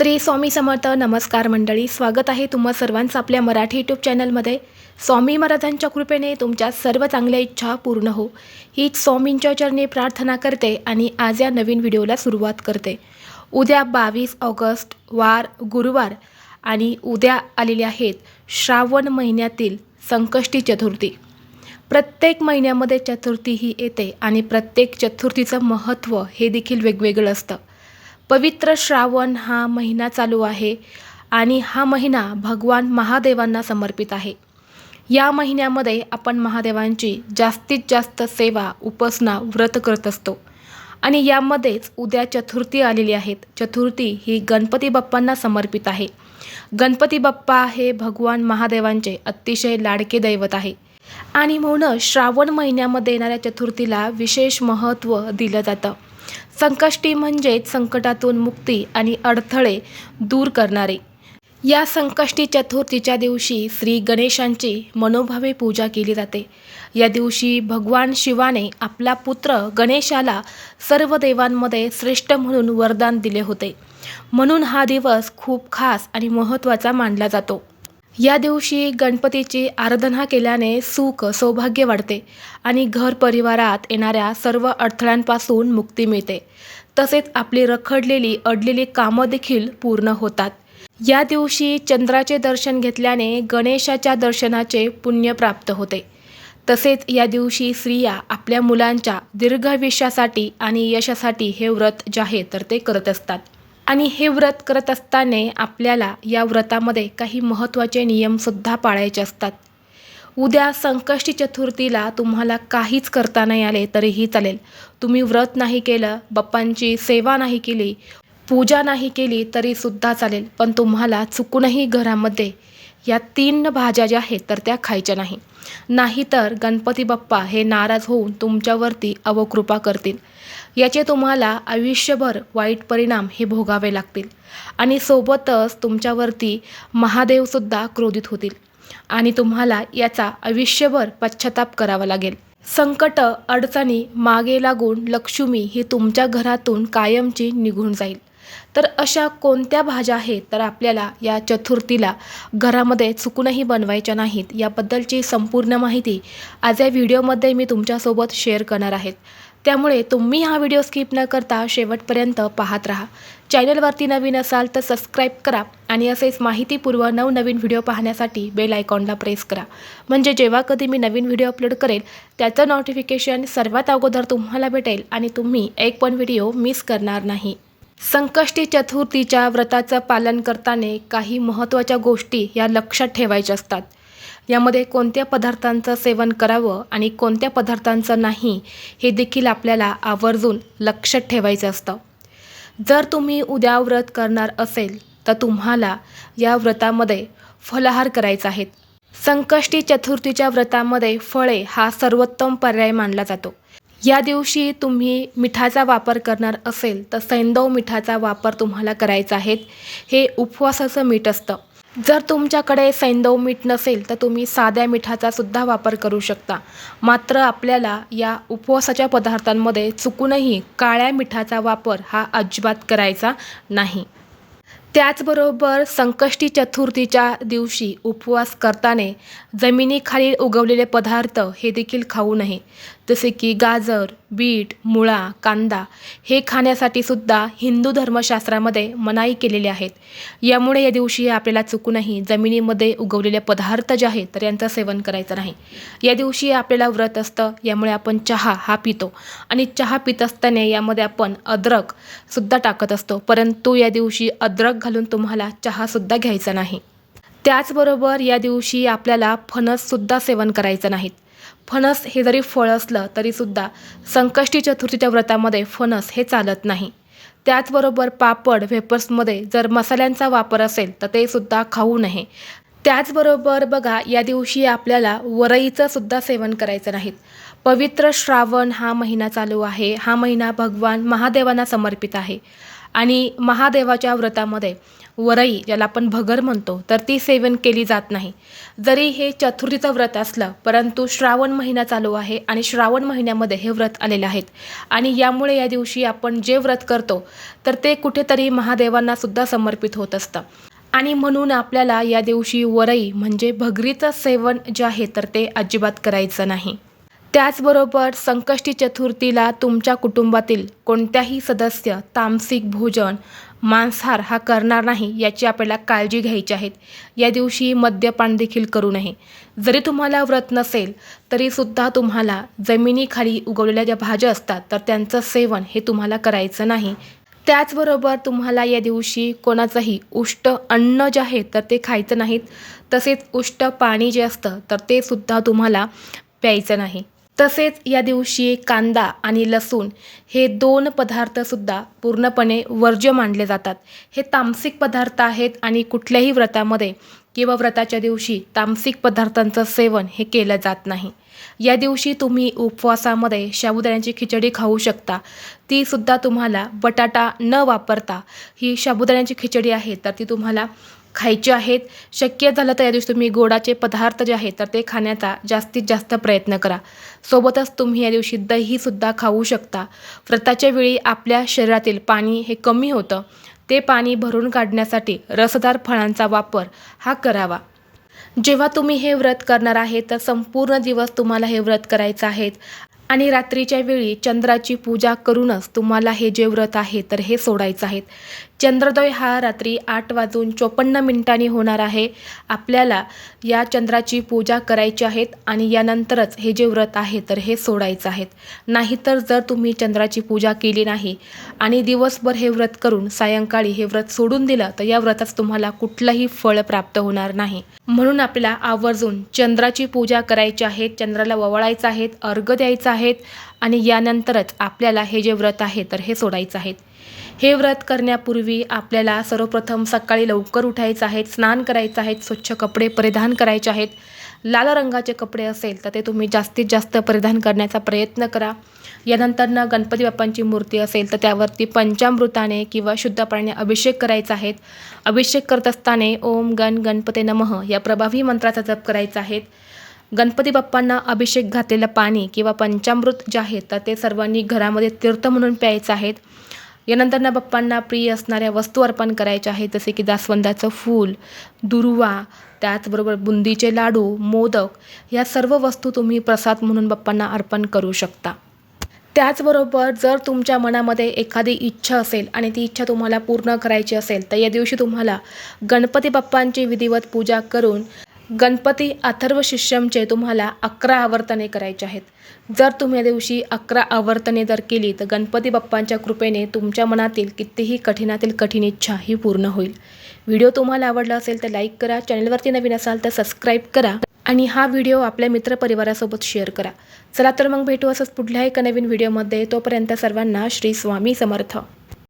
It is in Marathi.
श्री स्वामी समर्थ नमस्कार मंडळी स्वागत आहे तुम्हा सर्वांचं आपल्या मराठी यूट्यूब चॅनलमध्ये. स्वामी महाराजांच्या कृपेने तुमच्या सर्व चांगल्या इच्छा पूर्ण हो. हीच स्वामींच्या चरणी प्रार्थना करते आणि आज या नवीन व्हिडिओला सुरुवात करते. उद्या बावीस ऑगस्ट वार गुरुवार आणि उद्या आलेले आहेत श्रावण महिन्यातील संकष्टी चतुर्थी. प्रत्येक महिन्यामध्ये चतुर्थी ही येते आणि प्रत्येक चतुर्थीचं महत्त्व हे देखील वेगवेगळं असतं. पवित्र श्रावण हा महिना चालू आहे आणि हा महिना भगवान महादेवांना समर्पित आहे. या महिन्यामध्ये आपण महादेवांची जास्तीत जास्त सेवा उपासना व्रत करत असतो. आणि यामध्येच उद्या चतुर्थी आलेली आहेत. चतुर्थी ही गणपती बाप्पांना समर्पित आहे. गणपती बाप्पा हे भगवान महादेवांचे अतिशय लाडके दैवत आहे. आणि म्हणून श्रावण महिन्यामध्ये येणाऱ्या चतुर्थीला विशेष महत्त्व दिलं जातं. संकष्टी म्हणजेच संकटातून मुक्ती आणि अडथळे दूर करणारे. या संकष्टी चतुर्थीच्या दिवशी श्री गणेशांची मनोभावे पूजा केली जाते. या दिवशी भगवान शिवाने आपला पुत्र गणेशाला सर्व देवांमध्ये श्रेष्ठ म्हणून वरदान दिले होते. म्हणून हा दिवस खूप खास आणि महत्त्वाचा मानला जातो. या दिवशी गणपतीची आराधना केल्याने सुख सौभाग्य वाढते आणि घर परिवारात येणाऱ्या सर्व अडथळ्यांपासून मुक्ती मिळते. तसेच आपली रखडलेली अडलेली कामं देखील पूर्ण होतात. या दिवशी चंद्राचे दर्शन घेतल्याने गणेशाच्या दर्शनाचे पुण्य प्राप्त होते. तसेच या दिवशी स्त्रिया आपल्या मुलांच्या दीर्घायुष्यासाठी आणि यशासाठी हे व्रत जे आहे तर ते करत असतात. आणि हे व्रत करत असताना आपल्याला या व्रतामध्ये काही महत्त्वाचे नियमसुद्धा पाळायचे असतात. उद्या संकष्टी चतुर्थीला तुम्हाला काहीच करता नाही आले तरीही चालेल. तुम्ही व्रत नाही केलं बाप्पांची सेवा नाही केली पूजा नाही केली तरीसुद्धा चालेल. पण तुम्हाला चुकूनही घरामध्ये या तीन भाज्या ज्या आहेत तर त्या खायच्या नाही. नाहीतर गणपती बाप्पा हे नाराज होऊन तुमच्यावरती अवकृपा करतील. याचे तुम्हाला आयुष्यभर वाईट परिणाम हे भोगावे लागतील. आणि सोबतच तुमच्यावरती महादेवसुद्धा क्रोधित होतील. आणि तुम्हाला याचा आयुष्यभर पश्चाताप करावा लागेल. संकट अडचणी मागे लागून लक्ष्मी ही तुमच्या घरातून कायमची निघून जाईल. तर अशा कोणत्या भाज्या आहेत तर आपल्याला या चतुर्थीला घरामध्ये चुकूनही बनवायच्या नाहीत याबद्दलची संपूर्ण माहिती आज या व्हिडिओमध्ये मी तुमच्यासोबत शेअर करणार आहेत त्यामुळे तुम्ही हा व्हिडिओ स्किप न करता शेवटपर्यंत पाहत राहा. चॅनलवरती नवीन असाल तर सबस्क्राईब करा आणि असेच माहितीपूर्व नवनवीन व्हिडिओ पाहण्यासाठी बेल आयकॉनला प्रेस करा. म्हणजे जेव्हा कधी मी नवीन व्हिडिओ अपलोड करेल त्याचं नोटिफिकेशन सर्वात अगोदर तुम्हाला भेटेल आणि तुम्ही एक पण व्हिडिओ मिस करणार नाही. संकष्टी चतुर्थीच्या व्रताचं पालन करताना काही महत्त्वाच्या गोष्टी या लक्षात ठेवायच्या असतात. यामध्ये कोणत्या पदार्थांचं सेवन करावं आणि कोणत्या पदार्थांचं नाही हे देखील आपल्याला आवर्जून लक्षात ठेवायचं असतं. जर तुम्ही उद्या व्रत करणार असेल तर तुम्हाला या व्रतामध्ये फलाहार करायचा आहे. संकष्टी चतुर्थीच्या व्रतामध्ये फळे हा सर्वोत्तम पर्याय मानला जातो. या दिवशी तुम्ही मिठाचा वापर करणार असेल तर सैंदव मिठाचा वापर तुम्हाला करायचा आहे. हे उपवासाचं मीठ असतं. जर तुमच्याकडे सैंदव मीठ नसेल तर तुम्ही साध्या मिठाचा सुद्धा वापर करू शकता. मात्र आपल्याला या उपवासाच्या पदार्थांमध्ये चुकूनही काळ्या मिठाचा वापर हा अजिबात करायचा नाही. त्याचबरोबर संकष्टी चतुर्थीच्या दिवशी उपवास करताना जमिनीखाली उगवलेले पदार्थ हे देखील खाऊ नये जसे की गाजर बीट मुळा कांदा हे खाण्यासाठी सुद्धा हिंदू धर्मशास्त्रामध्ये मनाई केलेली आहेत. यामुळे या दिवशी आपल्याला चुकूनही जमिनीमध्ये उगवलेले पदार्थ जे आहेत तर यांचं सेवन करायचं नाही. या दिवशी आपल्याला व्रत असतं यामुळे आपण चहा हा पितो. आणि चहा पित असताना यामध्ये आपण अद्रक सुद्धा टाकत असतो परंतु या दिवशी अद्रक घालून तुम्हाला चहासुद्धा घ्यायचा नाही. त्याचबरोबर या दिवशी आपल्याला फणससुद्धा सेवन करायचं नाहीत फणस हे जरी फळ असलं तरीसुद्धा संकष्टी चतुर्थीच्या व्रतामध्ये फणस हे चालत नाही. त्याचबरोबर पापड वेपर्समध्ये जर मसाल्यांचा वापर असेल तर ते सुद्धा खाऊ नये. त्याचबरोबर बघा या दिवशी आपल्याला वरईचं सुद्धा सेवन करायचं नाहीत पवित्र श्रावण हा महिना चालू आहे. हा महिना भगवान महादेवांना समर्पित आहे. आणि महादेवाच्या व्रतामध्ये वरई ज्याला आपण भगर म्हणतो तर ती सेवन केली जात नाही. जरी हे चतुर्थीचं व्रत असलं परंतु श्रावण महिना चालू आहे आणि श्रावण महिन्यामध्ये हे व्रत आलेले आहेत. आणि यामुळे या दिवशी आपण जे व्रत करतो तर ते कुठेतरी महादेवांना सुद्धा समर्पित होत असतं. आणि म्हणून आपल्याला या दिवशी वरई म्हणजे भगरीचं सेवन जे आहे तर ते अजिबात करायचं नाही. त्याचबरोबर संकष्टी चतुर्थीला तुमच्या कुटुंबातील कोणत्याही सदस्य तामसिक भोजन मांसाहार हा करणार नाही याची आपल्याला काळजी घ्यायची आहे. या दिवशी मद्यपान देखील करू नये. जरी तुम्हाला व्रत नसेल तरीसुद्धा तुम्हाला जमिनीखाली उगवलेल्या ज्या भाज्या असतात तर त्यांचं सेवन हे तुम्हाला करायचं नाही. त्याचबरोबर तुम्हाला या दिवशी कोणाचंही उष्ट अन्न जे आहे तर ते खायचं नाहीत. तसेच उष्ट पाणी जे असतं तर ते सुद्धा तुम्हाला प्यायचं नाही. तसेच या दिवशी कांदा आणि लसूण हे दोन पदार्थसुद्धा पूर्णपणे वर्ज्य मानले जातात. हे तामसिक पदार्थ आहेत आणि कुठल्याही व्रतामध्ये किंवा व्रताच्या दिवशी तामसिक पदार्थांचं सेवन हे केलं जात नाही. या दिवशी तुम्ही उपवासामध्ये साबुदाण्याची खिचडी खाऊ शकता. ती सुद्धा तुम्हाला बटाटा न वापरता ही साबुदाण्याची खिचडी आहे तर ती तुम्हाला खायचे आहेत. शक्य झालं तर या दिवशी तुम्ही गोडाचे पदार्थ जे आहेत तर ते खाण्याचा जास्तीत जास्त प्रयत्न करा. सोबतच तुम्ही या दिवशी दहीसुद्धा खाऊ शकता. व्रताच्या वेळी आपल्या शरीरातील पाणी हे कमी होतं. ते पाणी भरून काढण्यासाठी रसदार फळांचा वापर हा करावा. जेव्हा तुम्ही हे व्रत करणार आहे तर संपूर्ण दिवस तुम्हाला हे व्रत करायचं आहे. आणि रात्रीच्या वेळी चंद्राची पूजा करूनच तुम्हाला हे जे व्रत आहे तर हे सोडायचं आहे. चंद्रोदय हा रात्री आठ वाजून चोपन्न मिनिटांनी होणार आहे. आपल्याला या चंद्राची पूजा करायची आहेत आणि यानंतरच हे जे व्रत आहे तर हे सोडायचं आहेत. नाहीतर जर तुम्ही चंद्राची पूजा केली नाही आणि दिवसभर हे व्रत करून सायंकाळी हे व्रत सोडून दिलं तर या व्रताचं तुम्हाला कुठलंही फळ प्राप्त होणार नाही. म्हणून आपल्याला आवर्जून चंद्राची पूजा करायची आहे चंद्राला ववळायचं आहेत अर्घ द्यायचं आहेत आणि यानंतरच आपल्याला हे जे व्रत आहे तर हे सोडायचं आहेत हे व्रत करण्यापूर्वी आपल्याला सर्वप्रथम सकाळी लवकर उठायचं आहे स्नान करायचं आहे स्वच्छ कपडे परिधान करायचे आहेत. लाल रंगाचे कपडे असेल तर ते तुम्ही जास्तीत जास्त परिधान करण्याचा प्रयत्न करा. यानंतरनं गणपती बाप्पांची मूर्ती असेल तर त्यावरती पंचामृताने किंवा शुद्ध पाण्याने अभिषेक करायचा आहे. अभिषेक करत असताना ओम गण गणपते नमः या प्रभावी मंत्राचा जप करायचा आहे. गणपती बाप्पांना अभिषेक घातलेलं पाणी किंवा पंचामृत जे आहे तर ते सर्वांनी घरामध्ये तीर्थ म्हणून प्यायचं आहेत यानंतर बाप्पांना प्रिय असणाऱ्या वस्तू अर्पण करायच्या आहेत जसे की जास्वंदाचं फूल दुर्वा त्याचबरोबर बुंदीचे लाडू मोदक या सर्व वस्तू तुम्ही प्रसाद म्हणून बाप्पांना अर्पण करू शकता. त्याचबरोबर जर तुमच्या मनामध्ये एखादी इच्छा असेल आणि ती इच्छा तुम्हाला पूर्ण करायची असेल तर या दिवशी तुम्हाला गणपती बाप्पांची विधिवत पूजा करून गणपती अथर्व शिष्यमचे तुम्हाला अकरा आवर्तने करायचे आहेत. जर तुम्ही या दिवशी अकरा आवर्तने जर केली तर गणपती बाप्पांच्या कृपेने तुमच्या मनातील कितीही कठीणातील कठीण इच्छा ही पूर्ण होईल. व्हिडिओ तुम्हाला आवडला असेल तर लाईक करा. चॅनलवरती नवीन असाल तर सबस्क्राईब करा. आणि हा व्हिडिओ आपल्या मित्रपरिवारासोबत शेअर करा. चला तर मग भेटू असंच पुढल्या एका नवीन व्हिडिओमध्ये. तोपर्यंत सर्वांना श्री स्वामी समर्थ.